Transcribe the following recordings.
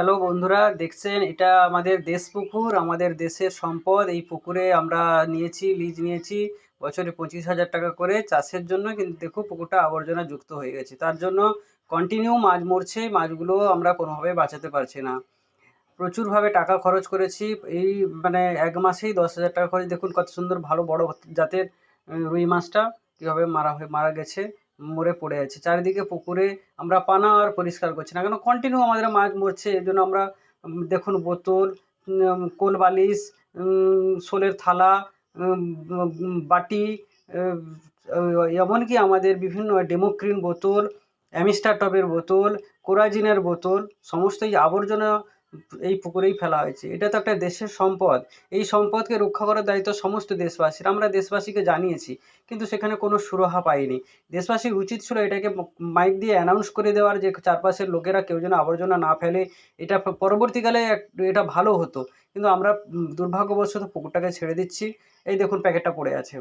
Hello বন্ধুরা, দেখছেন? এটা আমাদের দেশ পুকুর, আমাদের দেশের সম্পদ। এই পুকুরে আমরা নিয়েছি, লিজ নিয়েছি, বছরে পঁচিশ হাজার টাকা করে। চাষের জন্য কিন্তু দেখো পুকুরটা আবর্জনা যুক্ত হয়ে গেছে। তার জন্য কন্টিনিউ মাছ মরছে, মাছগুলো আমরা কোনোভাবে বাঁচাতে পারছি না। প্রচুরভাবে টাকা খরচ করেছি। এই মানে এক মাসেই দশ হাজার টাকা খরচ দেখুন কত সুন্দর, ভালো বড় জাতের রুই মাছটা কীভাবে মারা হয়ে, মারা গেছে। মরে পড়ে আছে। চারিদিকে পুকুরে আমরা পানা আর পরিষ্কার করছি না কেন? কন্টিনিউ আমাদের মাছ মরছে, এর জন্য আমরা দেখুন বোতল কোল বালিশ শোলের থালা বাটি এমনকি আমাদের বিভিন্ন ডেমোক্রিন বোতল, অ্যামিস্টার টবের বোতল, কোরাজিনের বোতল, সমস্তই আবর্জনা এই পুকুরেই ফেলা হয়েছে। এটা তো একটা দেশের সম্পদ। এই সম্পদকে রক্ষা করার দায়িত্ব সমস্ত দেশবাসীর। আমরা দেশবাসীকে জানিয়েছি, কিন্তু সেখানে কোনো সুরাহা পাইনি। দেশবাসীর উচিত ছিল এটাকে মাইক দিয়ে অ্যানাউন্স করে দেওয়ার যে চারপাশের লোকেরা কেউ যেন আবর্জনা না ফেলে। এটা পরবর্তীকালে এটা ভালো হতো। কিন্তু আমরা দুর্ভাগ্যবশত পুকুরটাকে ছেড়ে দিচ্ছি। এই দেখুন, প্যাকেটটা পড়ে আছে।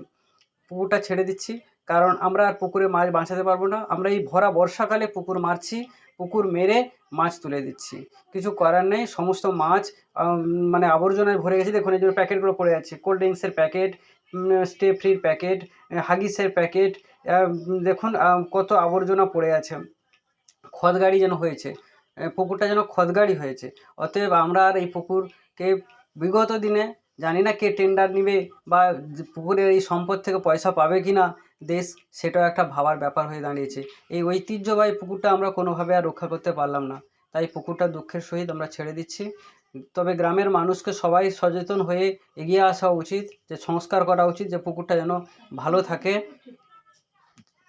পুকুরটা ছেড়ে দিচ্ছি। কারণ আমরা আর পুকুরে মাছ বাঁচাতে পারব না। আমরা এই ভরা বর্ষাকালে পুকুর মারছি, পুকুর মেরে মাছ তুলে দিচ্ছি। কিছু করার নেই, সমস্ত মাছ মানে আবর্জনায় ভরে গেছে। দেখুন, এই যে প্যাকেটগুলো পড়ে আছে। কোল্ড ড্রিঙ্কসের প্যাকেট স্টে ফ্রির প্যাকেট হাগিসের প্যাকেট দেখুন কত আবর্জনা পড়ে আছে। খদগাড়ি যেন হয়েছে। পুকুরটা যেন খদগাড়ি হয়েছে। অতএব আমরা আর এই পুকুরকে বিগত দিনে জানি না কে টেন্ডার নিবে বা পুকুরের এই সম্পদ থেকে পয়সা পাবে কি না দেশ সেটাও একটা ভাবার ব্যাপার হয়ে দাঁড়িয়েছে। এই ঐতিহ্যবাহী পুকুরটা আমরা কোনোভাবে আর রক্ষা করতে পারলাম না। তাই পুকুরটা দুঃখের সহিত আমরা ছেড়ে দিচ্ছি। তবে গ্রামের মানুষকে সবাই সচেতন হয়ে এগিয়ে আসা উচিত, যে সংস্কার করা উচিত, যে পুকুরটা যেন ভালো থাকে,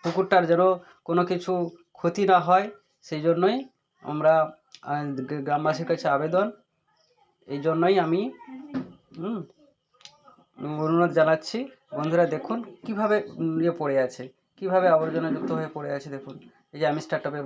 পুকুরটার যেন কোনো কিছু ক্ষতি না হয়। সেই জন্যই আমরা গ্রামবাসীর কাছে আবেদন। এই জন্যই আমি হুম, অনুরোধ জানাচ্ছি বন্ধুরা দেখুন কীভাবে ইয়ে পড়ে আছে কীভাবে আবর্জনাযুক্ত হয়ে পড়ে আছে দেখুন। এই যে আমি স্টার্টআপের